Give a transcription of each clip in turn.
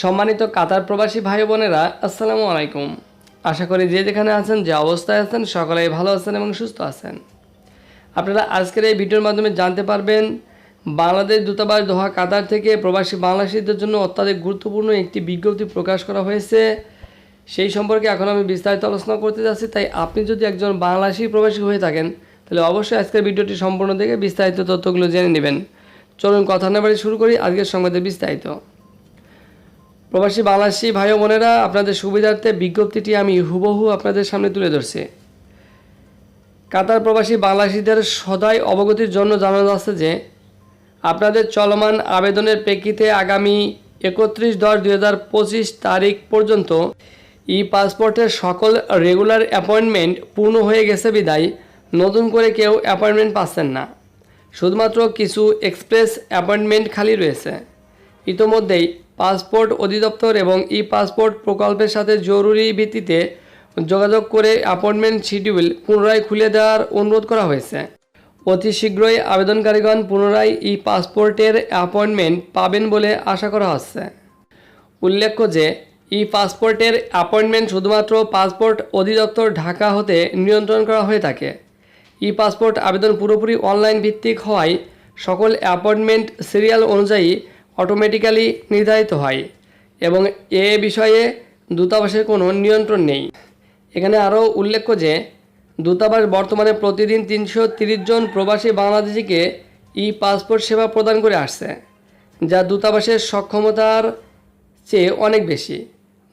সম্মানিত কাতার প্রবাসী ভাই বোনেরা, আসসালামু আলাইকুম। আশা করি যে যেখানে আছেন, যে অবস্থায় আছেন, সকলেই ভালো আছেন এবং সুস্থ আছেন। আপনারা আজকের এই ভিডিওর মাধ্যমে জানতে পারবেন, বাংলাদেশ দূতাবাস দোহা কাতার থেকে প্রবাসী বাংলাদেশিদের জন্য অত্যাধিক গুরুত্বপূর্ণ একটি বিজ্ঞপ্তি প্রকাশ করা হয়েছে। সেই সম্পর্কে এখন আমি বিস্তারিত আলোচনা করতে যাচ্ছি। তাই আপনি যদি একজন বাংলাদেশি প্রবাসী হয়ে থাকেন, তাহলে অবশ্যই আজকের ভিডিওটি সম্পূর্ণ দেখে বিস্তারিত তথ্যগুলো জেনে নেবেন। চলুন কথা না বাড়ি শুরু করি। আজকের সংবাদে বিস্তারিত। প্রবাসী বাংলাদেশি ভাই বোনেরা, আপনাদের সুবিধার্থে বিজ্ঞপ্তিটি আমি হুবহু আপনাদের সামনে তুলে ধরছি। কাতার প্রবাসী বাংলাদেশিদের সদাই অবগতির জন্য জানানো যাচ্ছে যে, আপনাদের চলমান আবেদনের প্রেক্ষিতে আগামী একত্রিশ দশ দুই হাজার পঁচিশ তারিখ পর্যন্ত ই পাসপোর্টের সকল রেগুলার অ্যাপয়েন্টমেন্ট পূর্ণ হয়ে গেছে বিদায়। নতুন করে কেউ অ্যাপয়েন্টমেন্ট পাচ্ছেন না। শুধুমাত্র কিছু এক্সপ্রেস অ্যাপয়েন্টমেন্ট খালি রয়েছে। ইতোমধ্যেই পাসপোর্ট অধিদপ্তর এবং ই পাসপোর্ট প্রকল্পের সাথে জরুরি ভিত্তিতে যোগাযোগ করে অ্যাপয়েন্টমেন্ট শিডিউল পুনরায় খুলে দেওয়ার অনুরোধ করা হয়েছে। অতি শীঘ্রই আবেদনকারীগণ পুনরায় ই পাসপোর্টের অ্যাপয়েন্টমেন্ট পাবেন বলে আশা করা হচ্ছে। উল্লেখ্য যে ই পাসপোর্টের অ্যাপয়েন্টমেন্ট শুধুমাত্র পাসপোর্ট অধিদপ্তর ঢাকা হতে নিয়ন্ত্রণ করা হয়ে থাকে। ই পাসপোর্ট আবেদন পুরোপুরি অনলাইন ভিত্তিক হওয়ায় সকল অ্যাপয়েন্টমেন্ট সিরিয়াল অনুযায়ী অটোমেটিক্যালি নির্ধারিত হয় এবং এ বিষয়ে দূতাবাসের কোনো নিয়ন্ত্রণ নেই। এখানে আরও উল্লেখ্য যে, দূতাবাস বর্তমানে প্রতিদিন তিনশো জন প্রবাসী বাংলাদেশিকে ই পাসপোর্ট সেবা প্রদান করে আসছে, যা দূতাবাসের সক্ষমতার চেয়ে অনেক বেশি।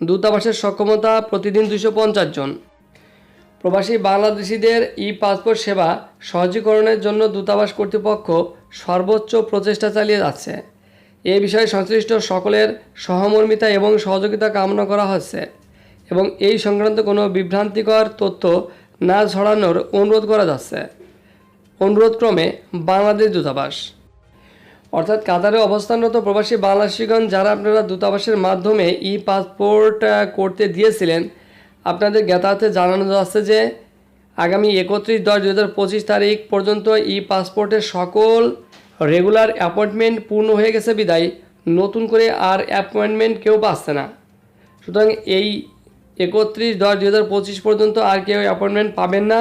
দূতাবাসের সক্ষমতা প্রতিদিন দুশো জন। প্রবাসী বাংলাদেশিদের ই পাসপোর্ট সেবা সহজীকরণের জন্য দূতাবাস কর্তৃপক্ষ সর্বোচ্চ প্রচেষ্টা চালিয়ে যাচ্ছে। এ বিষয়ে সংশ্লিষ্ট সকলের সহমর্মিতা এবং সহযোগিতা কামনা করা হচ্ছে এবং এই সংক্রান্ত কোনো বিভ্রান্তিকর তথ্য না ছড়ানোর অনুরোধ করা যাচ্ছে। অনুরোধক্রমে বাংলাদেশ দূতাবাস। অর্থাৎ কাতারে অবস্থানরত প্রবাসী বাংলাদেশিগণ যারা আপনারা দূতাবাসের মাধ্যমে ই পাসপোর্ট করতে দিয়েছিলেন, আপনাদের জ্ঞাতার্থে জানানো যাচ্ছে যে আগামী একত্রিশ দশ দু তারিখ পর্যন্ত ই পাসপোর্টের সকল রেগুলার অ্যাপয়েন্টমেন্ট পূর্ণ হয়ে গেছে বিদায়। নতুন করে আর অ্যাপয়েন্টমেন্ট কেউ পাচ্ছে না। সুতরাং এই একত্রিশ দশ দু হাজার পঁচিশ পর্যন্ত আর কেউ অ্যাপয়েন্টমেন্ট পাবেন না।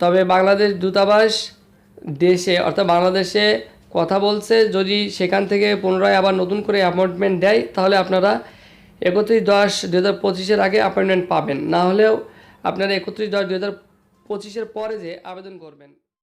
তবে বাংলাদেশ দূতাবাস দেশে, অর্থাৎ বাংলাদেশে কথা বলছে, যদি সেখান থেকে পুনরায় আবার নতুন করে অ্যাপয়েন্টমেন্ট দেয়, তাহলে আপনারা একত্রিশ দশ দু হাজার পঁচিশের আগে অ্যাপয়েন্টমেন্ট পাবেন। না হলেও আপনারা একত্রিশ দশ দু হাজার পঁচিশের পরে যে আবেদন করবেন।